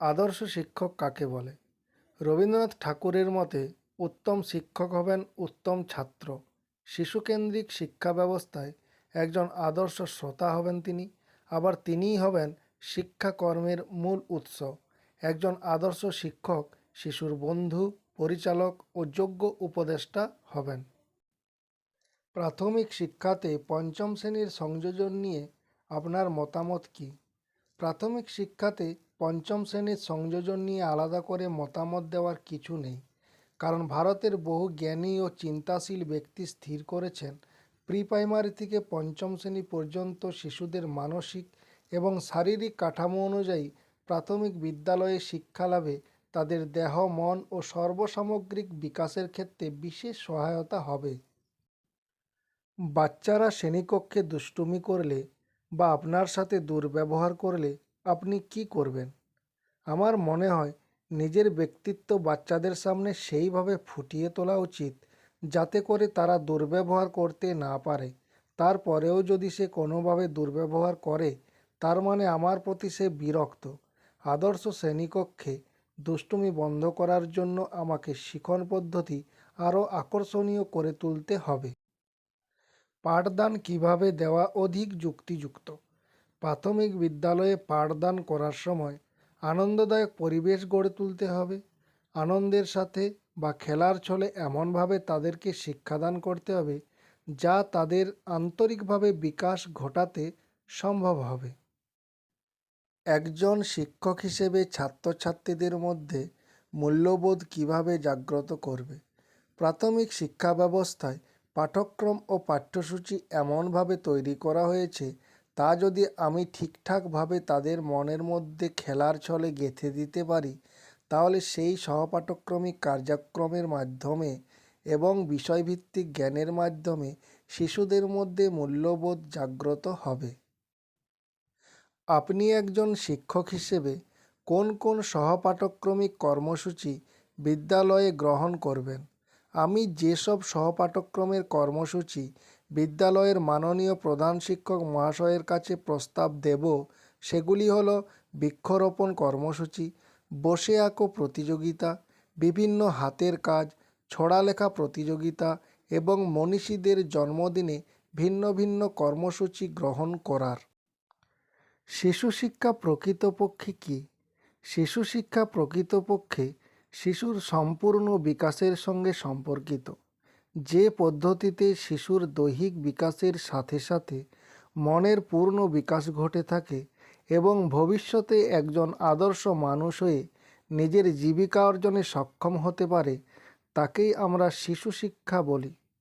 আদর্শ শিক্ষক কাকে বলে? রবীন্দ্রনাথ ঠাকুরের মতে, উত্তম শিক্ষক হবেন উত্তম ছাত্র। শিশুকেন্দ্রিক শিক্ষা ব্যবস্থায় একজন আদর্শ শ্রোতা হবেন তিনি, আবার তিনিই হবেন শিক্ষাকর্মের মূল উৎস। একজন আদর্শ শিক্ষক শিশুর বন্ধু, পরিচালক ও যোগ্য উপদেষ্টা হবেন। প্রাথমিক শিক্ষাতে পঞ্চম শ্রেণির সংযোজন নিয়ে আপনার মতামত কী? প্রাথমিক শিক্ষাতে পঞ্চম শ্রেণির সংযোজন নিয়ে আলাদা করে মতামত দেওয়ার কিছু নেই। কারণ ভারতের বহু জ্ঞানী ও চিন্তাশীল ব্যক্তি স্থির করেছেন প্রি প্রাইমারি থেকে পঞ্চম শ্রেণি পর্যন্ত শিশুদের মানসিক এবং শারীরিক কাঠামো অনুযায়ী প্রাথমিক বিদ্যালয়ে শিক্ষালাভে তাদের দেহ, মন ও সর্বসামগ্রিক বিকাশের ক্ষেত্রে বিশেষ সহায়তা হবে। বাচ্চারা শ্রেণীকক্ষে দুষ্টুমি করলে বা আপনার সাথে দুর্ব্যবহার করলে আপনি কি করবেন? আমার মনে হয় নিজের ব্যক্তিত্ব বাচ্চাদের সামনে সেইভাবে ফুটিয়ে তোলা উচিত যাতে করে তারা দুর্ব্যবহার করতে না পারে। তারপরেও যদি সে কোনোভাবে দুর্ব্যবহার করে, তার মানে আমার প্রতি সে বিরক্ত। আদর্শ শ্রেণীকক্ষে দুষ্টুমি বন্ধ করার জন্য আমাকে শিখন পদ্ধতি আরও আকর্ষণীয় করে তুলতে হবে। পাঠদান কীভাবে দেওয়া অধিক যুক্তিযুক্ত? প্রাথমিক বিদ্যালয়ে পাঠদান করার সময় আনন্দদায়ক পরিবেশ গড়ে তুলতে হবে। আনন্দের সাথে বা খেলার ছলে এমনভাবে তাদেরকে শিক্ষাদান করতে হবে, যা তাদের আন্তরিকভাবে বিকাশ ঘটাতে সম্ভব হবে। একজন শিক্ষক হিসেবে ছাত্রছাত্রীদের মধ্যে মূল্যবোধ কীভাবে জাগ্রত করবে? প্রাথমিক শিক্ষা ব্যবস্থায় পাঠ্যক্রম ও পাঠ্যসূচি এমনভাবে তৈরি করা হয়েছে তা যদি আমি ঠিকঠাকভাবে তাদের মনের মধ্যে খেলার ছলে গেঁথে দিতে পারি, তাহলে সেই সহপাঠক্রমিক কার্যক্রমের মাধ্যমে এবং বিষয়ভিত্তিক জ্ঞানের মাধ্যমে শিশুদের মধ্যে মূল্যবোধ জাগ্রত হবে। আপনি একজন শিক্ষক হিসেবে কোন কোন সহপাঠক্রমিক কর্মসূচি বিদ্যালয়ে গ্রহণ করবেন? আমি যেসব সহপাঠক্রমের কর্মসূচি বিদ্যালয়ের মাননীয় প্রধান শিক্ষক মহাশয়ের কাছে প্রস্তাব দেব। সেগুলি হলো বৃক্ষরোপণ কর্মসূচি, বসে আঁকো প্রতিযোগিতা, বিভিন্ন হাতের কাজ, ছড়ালেখা প্রতিযোগিতা এবং মনীষীদের জন্মদিনে ভিন্ন ভিন্ন কর্মসূচি গ্রহণ করার। শিশু শিক্ষা প্রকৃতপক্ষে কী? শিশু শিক্ষা প্রকৃতপক্ষে শিশুর সম্পূর্ণ বিকাশের সঙ্গে সম্পর্কিত। যে পদ্ধতিতে শিশুর দৈহিক বিকাশের সাথে সাথে মনের পূর্ণ বিকাশ ঘটে থাকে এবং ভবিষ্যতে একজন আদর্শ মানুষ হয়ে নিজের জীবিকা অর্জনে সক্ষম হতে পারে, তাকেই আমরা শিশু শিক্ষা বলি।